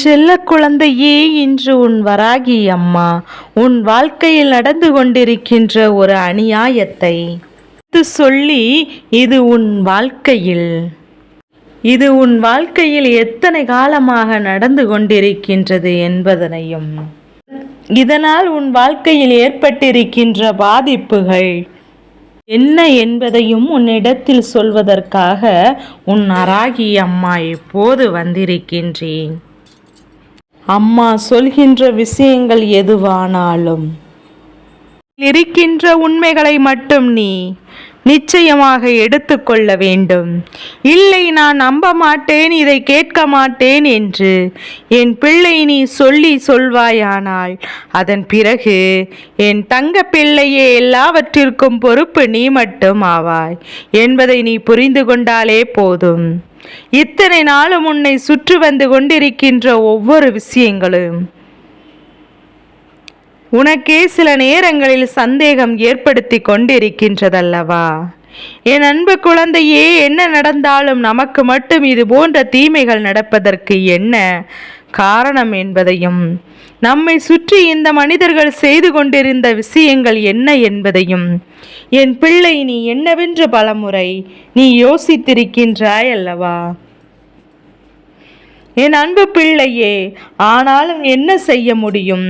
செல்ல குழந்தையே இன்று உன் வராகி அம்மா. உன் வாழ்க்கையில் நடந்து கொண்டிருக்கின்ற ஒரு அநியாயத்தை சொல்லி இது உன் வாழ்க்கையில். இது உன் வாழ்க்கையில் எத்தனை காலமாக நடந்து கொண்டிருக்கின்றது என்பதனையும். இதனால் உன் வாழ்க்கையில் ஏற்பட்டிருக்கின்ற பாதிப்புகள் என்ன என்பதையும் உன்னிடத்தில் சொல்வதற்காக உன் அராகி அம்மா இப்போது வந்திருக்கின்றேன். அம்மா சொல்கின்ற விஷயங்கள் எதுவானாலும். இருக்கின்ற உண்மைகளை மட்டும் நீ நிச்சயமாக எடுத்துக்கொள்ள வேண்டும். இல்லை நான் நம்ப மாட்டேன் இதை கேட்க மாட்டேன் என்று என் பிள்ளை நீ சொல்லி சொல்வாயானால் அதன் பிறகு என் தங்க பிள்ளையே எல்லாவற்றிற்கும் பொறுப்பு நீ மட்டும் ஆவாய் என்பதை நீ புரிந்து கொண்டாலே போதும். இத்தனை நாளும் உன்னை சுற்றி வந்து கொண்டிருக்கின்ற ஒவ்வொரு விஷயங்களும். உனக்கே சில நேரங்களில் சந்தேகம் ஏற்படுத்தி கொண்டிருக்கின்றதல்லவா? என் அன்பு குழந்தையே என்ன நடந்தாலும் நமக்கு மட்டும் இது போன்ற தீமைகள் நடப்பதற்கு என்ன? காரணம் என்பதையும் நம்மை சுற்றி இந்த மனிதர்கள் செய்து கொண்டிருந்த விஷயங்கள் என்ன என்பதையும் என் பிள்ளை நீ என்னவென்று பலமுறை நீ யோசித்திருக்கின்றாய் அல்லவா? என் அன்பு பிள்ளையே ஆனாலும் என்ன செய்ய முடியும்?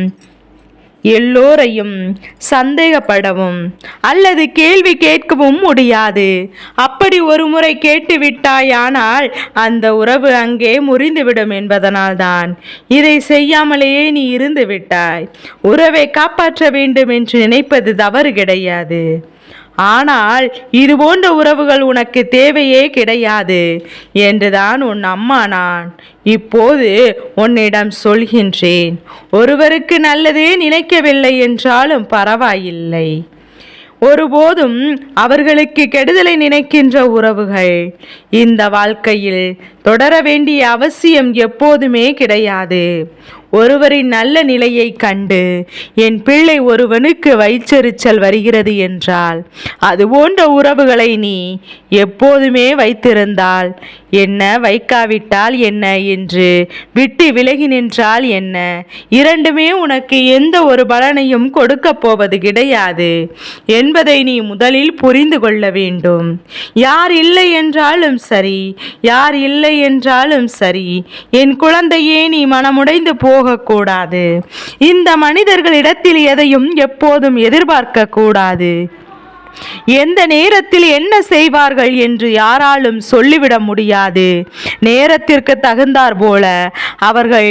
எல்லோரையும் சந்தேகப்படவும் அல்லது கேள்வி கேட்கவும் முடியாது. அப்படி ஒரு முறை கேட்டுவிட்டாயானால் அந்த உறவு அங்கே முறிந்துவிடும் என்பதனால்தான். இதை செய்யாமலேயே நீ இருந்து விட்டாய். உறவை காப்பாற்ற வேண்டும் என்று நினைப்பது தவறு கிடையாது. ஆனால் இது போன்ற உறவுகள் உனக்கு தேவையே கிடையாது என்றுதான் உன் அம்மா நான். இப்போது உன்னிடம் சொல்கின்றேன். ஒருவருக்கு நல்லதே நினைக்கவில்லை என்றாலும் பரவாயில்லை. ஒருபோதும் அவர்களுக்கு கெடுதலை நினைக்கின்ற உறவுகள் இந்த வாழ்க்கையில் தொடர வேண்டிய அவசியம் எப்போதுமே கிடையாது. ஒருவரின் நல்ல நிலையை கண்டு என் பிள்ளை ஒருவனுக்கு வயிற்றெரிச்சல் வருகிறது என்றால் அது போன்ற உறவுகளை நீ எப்போதுமே வைத்திருந்தால் என்ன வைக்காவிட்டால் என்ன என்று விட்டு விலகி நின்றால் என்ன? இரண்டுமே உனக்கு எந்த ஒரு பலனையும் கொடுக்கப் போவது கிடையாது என்பதை நீ முதலில் புரிந்து கொள்ள வேண்டும். யார் இல்லை என்றாலும் சரி யார் இல்லை என்றாலும் சரி என் குழந்தையே நீ மனமுடைந்து போ போகக்கூடாது. இந்த மனிதர்களிடத்தில் எதையும் எப்போதும் எதிர்பார்க்க கூடாது எந்த நேரத்தில் என்ன செய்வார்கள் என்று யாராலும் சொல்லிவிட முடியாது. நேரத்திற்கு தகுந்தார் போல அவர்கள்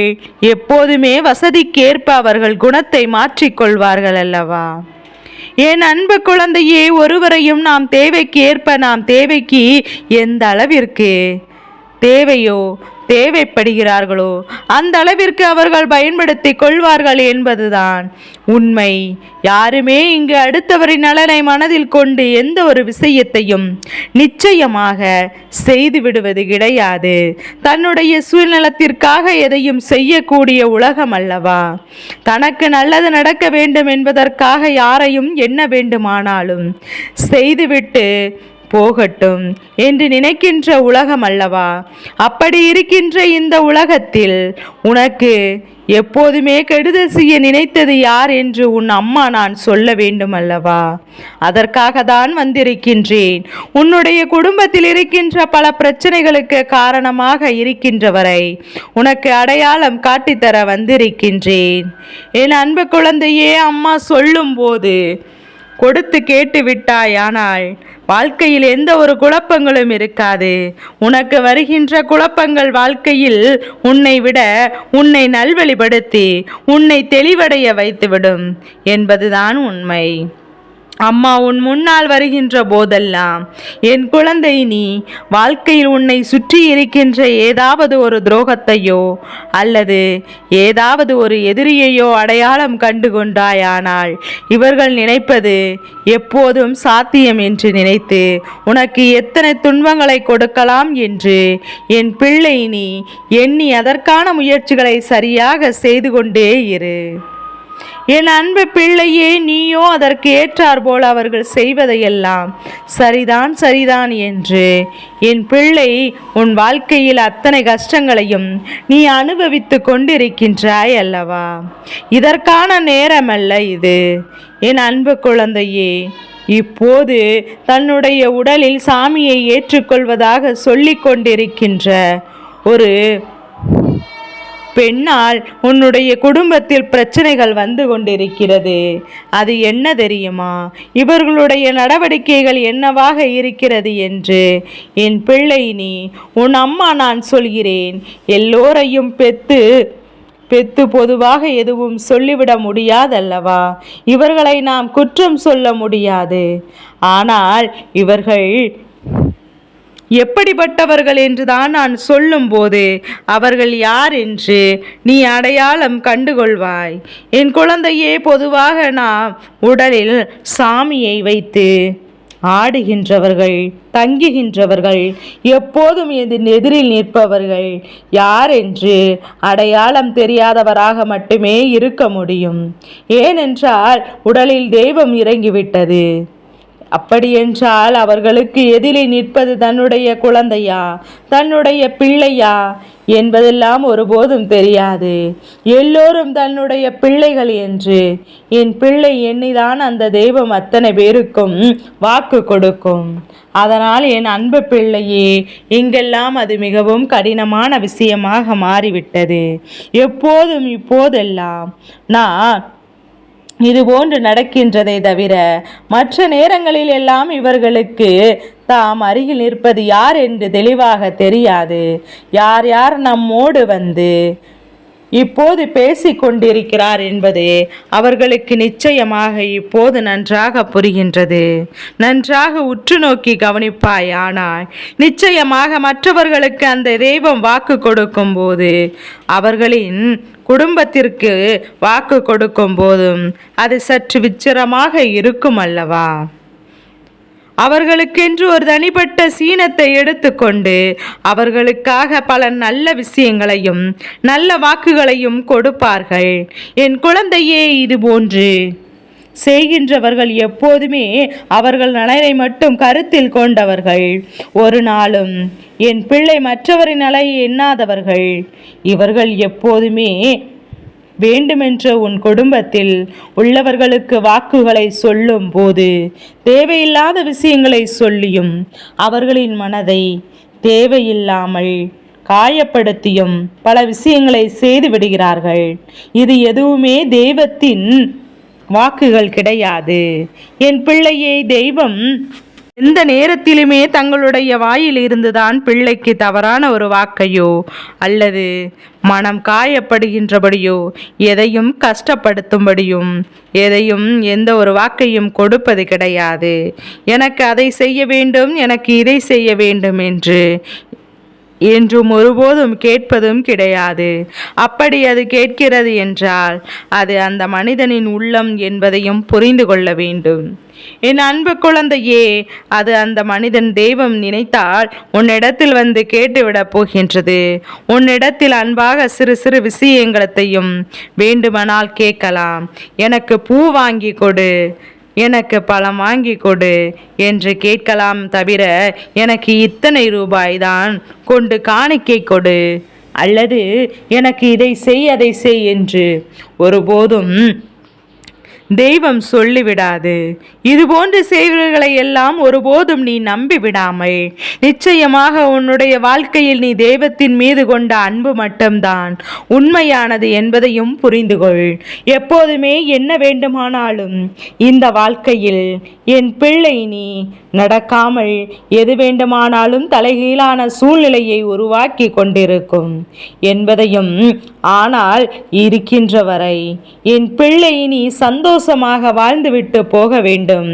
எப்போதுமே வசதிக்கேற்ப அவர்கள் குணத்தை மாற்றிக்கொள்வார்கள் அல்லவா? என் அன்பு குழந்தையே ஒருவரையும் நாம் தேவைக்கு ஏற்ப நாம் தேவைக்கு எந்த அளவிற்கு தேவையோ தேவைப்படுகிறார்களோ அந்த அளவிற்கு அவர்கள் பயன்படுத்தி கொள்வார்கள் என்பதுதான் உண்மை. யாருமே இங்கு அடுத்தவரின் நலனை மனதில் கொண்டு எந்த ஒரு விஷயத்தையும் நிச்சயமாக செய்து விடுவது கிடையாது. தன்னுடைய சுயநலத்திற்காக எதையும் செய்யக்கூடிய உலகம் அல்லவா? தனக்கு நல்லது நடக்க வேண்டும் என்பதற்காக யாரையும் என்ன வேண்டுமானாலும் செய்துவிட்டு போகட்டும் என்று நினைக்கின்ற உலகம் அல்லவா அப்படி இருக்கின்ற இந்த உலகத்தில் உனக்கு எப்போதுமே கெடுதல் செய்ய நினைத்தது யார் என்று உன் அம்மா நான் சொல்ல வேண்டும் அல்லவா அதற்காக தான் வந்திருக்கின்றேன். உன்னுடைய குடும்பத்தில் இருக்கின்ற பல பிரச்சனைகளுக்கு காரணமாக இருக்கின்றவரை உனக்கு அடையாளம் காட்டித்தர வந்திருக்கின்றேன். என் அன்பு குழந்தையே அம்மா சொல்லும்போது கொடுத்து கேட்டு விட்டாயானால் வாழ்க்கையில் எந்த ஒரு குழப்பங்களும் இருக்காது. உனக்கு வருகின்ற குழப்பங்கள் வாழ்க்கையில் உன்னை விட உன்னை நல்வழிப்படுத்தி உன்னை தெளிவடைய வைத்துவிடும் என்பதுதான் உண்மை. அம்மா உன் முன்னால் வருகின்ற போதெல்லாம் என் குழந்தை நீ வாழ்க்கையில் உன்னை சுற்றி இருக்கின்ற ஏதாவது ஒரு துரோகத்தையோ அல்லது ஏதாவது ஒரு எதிரியையோ அடையாளம் கண்டு கொண்டாயானால் இவர்கள் நினைப்பது எப்போதும் சாத்தியம் என்று நினைத்து உனக்கு எத்தனை துன்பங்களை கொடுக்கலாம் என்று என் பிள்ளை நீ எண்ணி அதற்கான முயற்சிகளை சரியாக செய்து கொண்டே இரு. என் அன்பு பிள்ளையே நீயோ அதற்கு ஏற்றார் போல் அவர்கள் செய்வதையெல்லாம் சரிதான் சரிதான் என்று. என் பிள்ளை உன் வாழ்க்கையில் அத்தனை கஷ்டங்களையும் நீ அனுபவித்து கொண்டிருக்கின்றாய் அல்லவா? இதற்கான நேரமல்ல இது. என் அன்பு குழந்தையே இப்போது தன்னுடைய உடலில் சாமியை ஏற்றுக்கொள்வதாக சொல்லிக் கொண்டிருக்கின்ற ஒரு பெண்ணால் உன்னுடைய குடும்பத்தில் பிரச்சனைகள் வந்து கொண்டிருக்கிறது. அது என்ன தெரியுமா? இவர்களுடைய நடவடிக்கைகள் என்னவாக இருக்கிறது என்று. என் பிள்ளை நீ உன் அம்மா நான் சொல்கிறேன். எல்லோரையும் பெத்து பெத்து பொதுவாக எதுவும் சொல்லிவிட முடியாதல்லவா? இவர்களை நாம் குற்றம் சொல்ல முடியாது. ஆனால் இவர்கள் எப்படிப்பட்டவர்கள் என்றுதான் நான் சொல்லும்போது அவர்கள் யார் என்று நீ அடையாளம் கண்டுகொள்வாய். என் குழந்தையே பொதுவாக நாம் உடலில் சாமியை வைத்து ஆடுகின்றவர்கள் தங்குகின்றவர்கள் எப்போதும் எதிர் எதிரில் நிற்பவர்கள் யார் என்று அடையாளம் தெரியாதவராக மட்டுமே இருக்க முடியும். ஏனென்றால் உடலில் தெய்வம் இறங்கிவிட்டது. அப்படியென்றால் அவர்களுக்கு எதிரில் நிற்பது தன்னுடைய குழந்தையா? தன்னுடைய பிள்ளையா? என்பதெல்லாம் ஒருபோதும் தெரியாது. எல்லோரும் தன்னுடைய பிள்ளைகள் என்று. என் பிள்ளை என்னைதான் அந்த தெய்வம் அத்தனை பேருக்கும் வாக்கு கொடுக்கும். அதனால் என் அன்பு பிள்ளையே இங்கெல்லாம் அது மிகவும் கடினமான விஷயமாக மாறிவிட்டது. எப்போதும் இப்போதெல்லாம் நான் இது போன்று நடக்கின்றதை தவிர மற்ற நேரங்களில் எல்லாம் இவர்களுக்கு தாம் அருகில் நிற்பது யார் என்று தெளிவாக தெரியாது. யார் யார் நம்மோடு வந்து இப்போது பேசி கொண்டிருக்கிறார் என்பது அவர்களுக்கு நிச்சயமாக இப்போது நன்றாக புரிகின்றது. நன்றாக உற்று நோக்கி கவனிப்பாய் ஆனால் நிச்சயமாக மற்றவர்களுக்கு அந்த தெய்வம் வாக்கு கொடுக்கும் போது அவர்களின் குடும்பத்திற்கு வாக்கு கொடுக்கும் போதும் அது சற்று விச்சிரமாக இருக்கும் அல்லவா? அவர்களுக்கென்று ஒரு தனிப்பட்ட சீனத்தை எடுத்துக்கொண்டு அவர்களுக்காக பல நல்ல விஷயங்களையும் நல்ல வாக்குகளையும் கொடுப்பார்கள். என் குழந்தையே இது போன்று செய்கின்றவர்கள் எப்போதுமே அவர்கள் நலனை மட்டும் கருத்தில் கொண்டவர்கள். ஒரு நாளும் என் பிள்ளை மற்றவரின் நலையை எண்ணாதவர்கள். இவர்கள் எப்போதுமே வேண்டுமென்ற உன் குடும்பத்தில் உள்ளவர்களுக்கு வாக்குகளை சொல்லும் போது தேவையில்லாத விஷயங்களை சொல்லியும் அவர்களின் மனதை தேவையில்லாமல் காயப்படுத்தியும் பல விஷயங்களை செய்து விடுகிறார்கள். இது எதுவுமே தெய்வத்தின் வாக்குகள் கிடையாது. என் பிள்ளையை தெய்வம் எந்த நேரத்திலுமே தங்களுடைய வாயில் இருந்துதான் பிள்ளைக்கு தவறான ஒரு வாக்கையோ அல்லது மனம் காயப்படுகின்றபடியோ எதையும் கஷ்டப்படுத்தும்படியும் எதையும் எந்த ஒரு வாக்கையும் கொடுப்பது கிடையாது. எனக்கு அதை செய்ய வேண்டும் எனக்கு இதை செய்ய வேண்டும் என்று என்றும் ஒருபோதும் கேட்பதும் கிடையாது. அப்படி அது கேட்கிறது என்றால் அது அந்த மனிதனின் உள்ளம் என்பதையும் புரிந்து கொள்ள வேண்டும். என் அன்பு குழந்தையே அது அந்த மனிதன் தெய்வம் நினைத்தால் உன்னிடத்தில் வந்து கேட்டுவிடப் போகின்றது. உன்னிடத்தில் அன்பாக சிறு சிறு விஷயங்களத்தையும் வேண்டுமானால் கேட்கலாம். எனக்கு பூ வாங்கி கொடு. எனக்கு பழம் வாங்கி கொடு என்று கேட்கலாம் தவிர எனக்கு இத்தனை ரூபாய் தான் கொண்டு காணிக்கை கொடு. அல்லது எனக்கு இதை செய் அதை செய் என்று ஒருபோதும் தெய்வம் சொல்லிவிடாது. இதுபோன்று செய்வர்களை எல்லாம் ஒருபோதும் நீ நம்பி விடாமல் நிச்சயமாக உன்னுடைய வாழ்க்கையில் நீ தெய்வத்தின் மீது கொண்ட அன்பு மட்டும்தான். உண்மையானது என்பதையும் புரிந்து கொள் எப்போதுமே என்ன வேண்டுமானாலும் இந்த வாழ்க்கையில் என் பிள்ளை நீ நடக்காமல் எது வேண்டுமானாலும் தலைகீழான சூழ்நிலையை உருவாக்கி கொண்டிருக்கும் என்பதையும் ஆனால் இருக்கின்ற வரை என் பிள்ளை நீ சந்தோஷமாக வாழ்ந்துவிட்டு போக வேண்டும்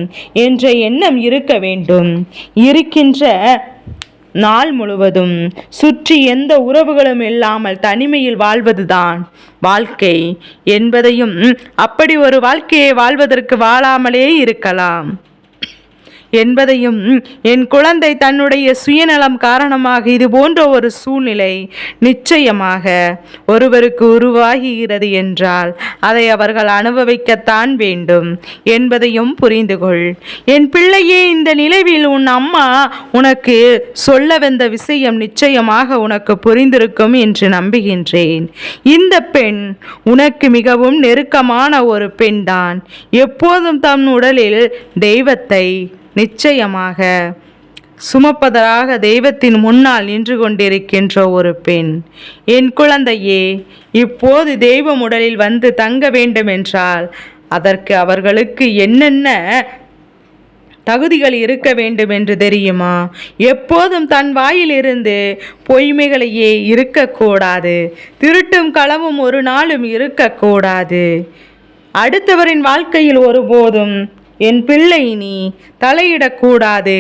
என்ற எண்ணம் இருக்க வேண்டும். இருக்கின்ற நாள் முழுவதும் சுற்றி எந்த உறவுகளும் இல்லாமல் தனிமையில் வாழ்வதுதான் வாழ்க்கை என்பதையும் அப்படி ஒரு வாழ்க்கையை வாழ்வதற்கு வாழாமலே இருக்கலாம். என்பதையும் என் குழந்தை தன்னுடைய சுயநலம் காரணமாக இது போன்ற ஒரு சூழ்நிலை நிச்சயமாக ஒருவருக்கு உருவாகுகிறது என்றால் அதை அவர்கள் அனுபவிக்கத்தான் வேண்டும் என்பதையும் புரிந்து கொள் என் பிள்ளையே இந்த நிலைவில் உன் அம்மா உனக்கு சொல்ல வந்த விஷயம் நிச்சயமாக உனக்கு புரிந்திருக்கும் என்று நம்புகின்றேன். இந்த பெண் உனக்கு மிகவும் நெருக்கமான ஒரு பெண்தான். எப்போதும் தம் உடலில் தெய்வத்தை நிச்சயமாக சுமப்பதராக தெய்வத்தின் முன்னால் நின்று கொண்டிருக்கின்ற ஒரு பெண் என் குழந்தையே இப்போது தெய்வம் உடலில் வந்து தங்க வேண்டும் என்றால் அதற்கு அவர்களுக்கு என்னென்ன தகுதிகள் இருக்க வேண்டும் என்று தெரியுமா? எப்போதும் தன் வாயிலிருந்து பொய்மைகளையே இருக்கக்கூடாது திருட்டும் களவும் ஒரு நாளும் இருக்கக்கூடாது. அடுத்தவரின் வாழ்க்கையில் ஒருபோதும் என் பிள்ளை நீ தலையிடக்கூடாது.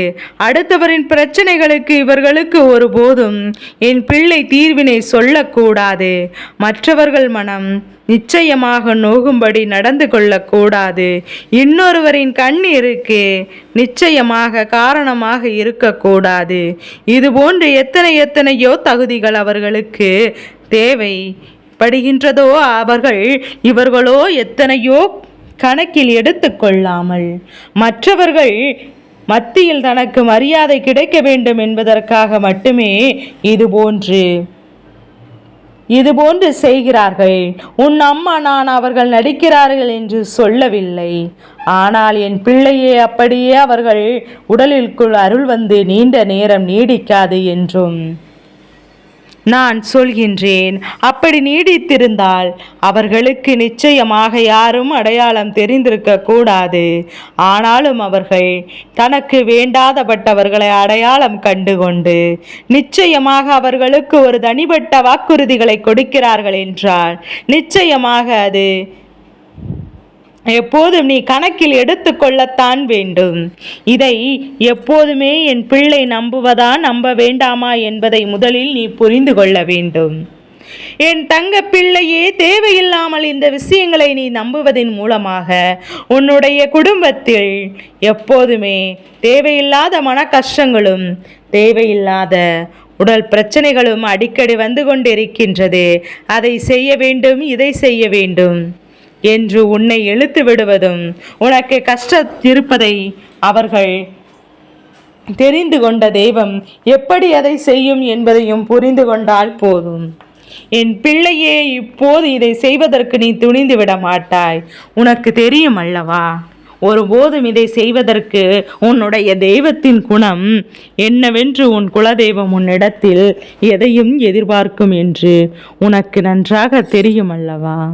அடுத்தவரின் பிரச்சனைகளுக்கு இவர்களுக்கு ஒருபோதும் என் பிள்ளை தீர்வினை சொல்லக்கூடாது. மற்றவர்கள் மனம் நிச்சயமாக நோகும்படி நடந்து கொள்ளக்கூடாது. இன்னொருவரின் கண்ணீருக்கு நிச்சயமாக காரணமாக இருக்கக்கூடாது. இது போன்று எத்தனை எத்தனையோ தகுதிகள் அவர்களுக்கு தேவை படுகின்றதோ அவர்கள் இவர்களோ எத்தனையோ கணக்கில் எடுத்துக்கொள்ளாமல் மற்றவர்கள் மத்தியில் தனக்கு மரியாதை கிடைக்க வேண்டும் என்பதற்காக மட்டுமே இதுபோன்று இதுபோன்று செய்கிறார்கள். உன் அம்மா நான் அவர்கள் நடிக்கிறார்கள் என்று சொல்லவில்லை. ஆனால் என் பிள்ளையே அப்படியே அவர்கள் உடலிற்குள் அருள் வந்து நீண்ட நேரம் நீடிக்காது என்றும். நான் சொல்கின்றேன். அப்படி நீடித்திருந்தால் அவர்களுக்கு நிச்சயமாக யாரும் அடையாளம் தெரிந்திருக்க கூடாது. ஆனாலும் அவர்கள் தனக்கு வேண்டாதப்பட்டவர்களை அடையாளம் கண்டுகொண்டு நிச்சயமாக அவர்களுக்கு ஒரு தனிப்பட்ட வாக்குறுதிகளை கொடுக்கிறார்கள் என்றால் நிச்சயமாக அது எப்போதும் நீ கணக்கில் எடுத்துக்கொள்ளத்தான் வேண்டும். இதை எப்போதுமே என் பிள்ளை நம்புவதா நம்ப வேண்டாமா என்பதை முதலில் நீ புரிந்து கொள்ள வேண்டும். என் தங்க பிள்ளையே தேவையில்லாமல் இந்த விஷயங்களை நீ நம்புவதன் மூலமாக உன்னுடைய குடும்பத்தில் எப்போதுமே தேவையில்லாத மன கஷ்டங்களும் தேவையில்லாத உடல் பிரச்சனைகளும் அடிக்கடி வந்து கொண்டிருக்கின்றது. அதை செய்ய வேண்டும் இதை செய்ய வேண்டும். என்று உன்னை இழுத்து விடுவதும் உனக்கு கஷ்டத்திருப்பதை இருப்பதை அவர்கள் தெரிந்து கொண்ட தெய்வம் எப்படி அதை செய்யும் என்பதையும் புரிந்து கொண்டால் போதும். என் பிள்ளையே இப்போது இதை செய்வதற்கு நீ துணிந்து விட மாட்டாய். உனக்கு தெரியும் அல்லவா? ஒருபோதும் இதை செய்வதற்கு உன்னுடைய தெய்வத்தின் குணம் என்னவென்று உன் குலதெய்வம் உன்னிடத்தில் எதையும் எதிர்பார்க்கும் என்று உனக்கு நன்றாக தெரியும் அல்லவா?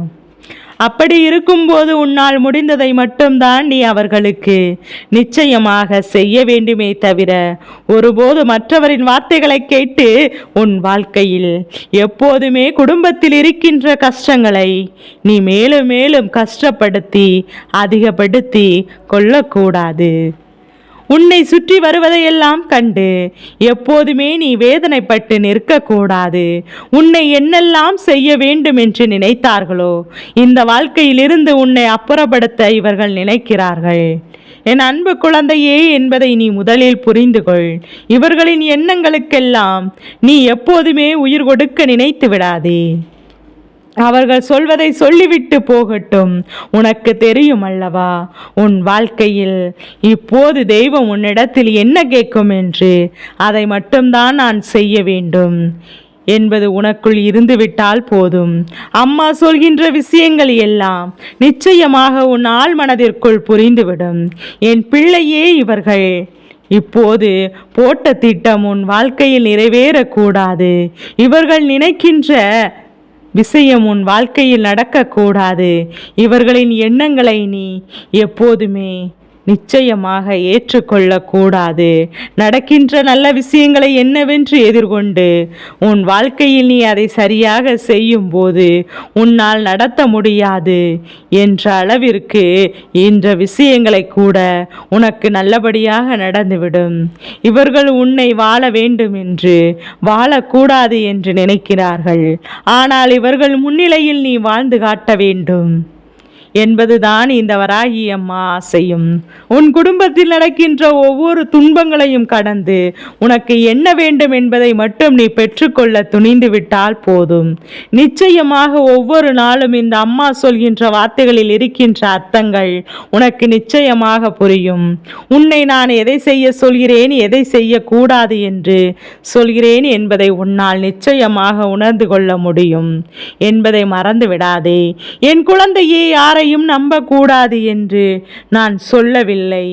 அப்படி இருக்கும்போது உன்னால் முடிந்ததை மட்டும்தான் நீ அவர்களுக்கு நிச்சயமாக செய்ய வேண்டுமே தவிர ஒருபோது மற்றவரின் வார்த்தைகளை கேட்டு உன் வாழ்க்கையில் எப்போதுமே குடும்பத்தில் இருக்கின்ற கஷ்டங்களை நீ மேலும் மேலும் கஷ்டப்படுத்தி அதிகப்படுத்தி கொள்ளக்கூடாது. உன்னை சுற்றி வருவதையெல்லாம் கண்டு எப்போதுமே நீ வேதனைப்பட்டு நிற்கக்கூடாது. உன்னை என்னெல்லாம் செய்ய வேண்டும் என்று நினைத்தார்களோ இந்த வாழ்க்கையிலிருந்து உன்னை அப்புறப்படுத்த இவர்கள் நினைக்கிறார்கள். என் அன்பு குழந்தையே என்பதை நீ முதலில் புரிந்து கொள் இவர்களின் எண்ணங்களுக்கெல்லாம் நீ எப்போதுமே உயிர் கொடுக்க நினைத்து விடாதே. அவர்கள் சொல்வதை சொல்லிவிட்டு போகட்டும். உனக்கு தெரியும் அல்லவா? உன் வாழ்க்கையில் இப்போது தெய்வம் உன்னிடத்தில் என்ன கேட்கும் என்று? அதை மட்டும்தான் நான் செய்ய வேண்டும். என்பது உனக்குள் இருந்துவிட்டால் போதும். அம்மா சொல்கின்ற விஷயங்கள் எல்லாம் நிச்சயமாக உன் ஆள் மனதிற்குள் புரிந்துவிடும். என் பிள்ளையே இவர்கள். இப்போது போட்ட திட்டம் உன் வாழ்க்கையில் நிறைவேறக்கூடாது. இவர்கள் நினைக்கின்ற விஷயம் உன் வாழ்க்கையில் நடக்கக்கூடாது. இவர்களின் எண்ணங்களை நீ எப்போதுமே நிச்சயமாக ஏற்றுக்கொள்ளக்கூடாது. நடக்கின்ற நல்ல விஷயங்களை என்னவென்று எதிர்கொண்டு உன் வாழ்க்கையில் நீ அதை சரியாக செய்யும் போது உன்னால் நடத்த முடியாது என்ற அளவிற்கு என்ற விஷயங்களை கூட உனக்கு நல்லபடியாக நடந்துவிடும். இவர்கள் உன்னை வாழ வேண்டும் என்று வாழக்கூடாது என்று நினைக்கிறார்கள். ஆனால் இவர்கள் முன்னிலையில் நீ வாழ்ந்து காட்ட வேண்டும். என்பதுதான் இந்த வராகி அம்மா ஆசையும். உன் குடும்பத்தில் நடக்கின்ற ஒவ்வொரு துன்பங்களையும் கடந்து உனக்கு என்ன வேண்டும் என்பதை மட்டும் நீ பெற்றுக்கொள்ள துணிந்து விட்டால் போதும். நிச்சயமாக ஒவ்வொரு நாளும் இந்த அம்மா சொல்கின்ற வார்த்தைகளில் இருக்கின்ற அர்த்தங்கள் உனக்கு நிச்சயமாக புரியும். உன்னை நான் எதை செய்ய சொல்கிறேன் எதை செய்யக்கூடாது என்று சொல்கிறேன் என்பதை உன்னால் நிச்சயமாக உணர்ந்து கொள்ள முடியும். என்பதை மறந்து விடாதே என் குழந்தையே யாரையும் நம்பக்கூடாது என்று நான் சொல்லவில்லை.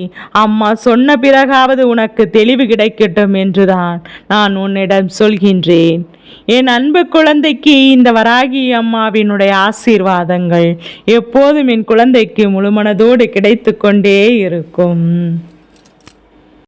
அம்மா சொன்ன பிறகாவது உனக்கு தெளிவு கிடைக்கட்டும் என்றுதான் நான் உன்னிடம் சொல்கின்றேன். என் அன்பு குழந்தைக்கு இந்த வராகி அம்மாவினுடைய ஆசீர்வாதங்கள் எப்போதும் என் குழந்தைக்கு முழுமனதோடு கிடைத்து கொண்டே இருக்கும்.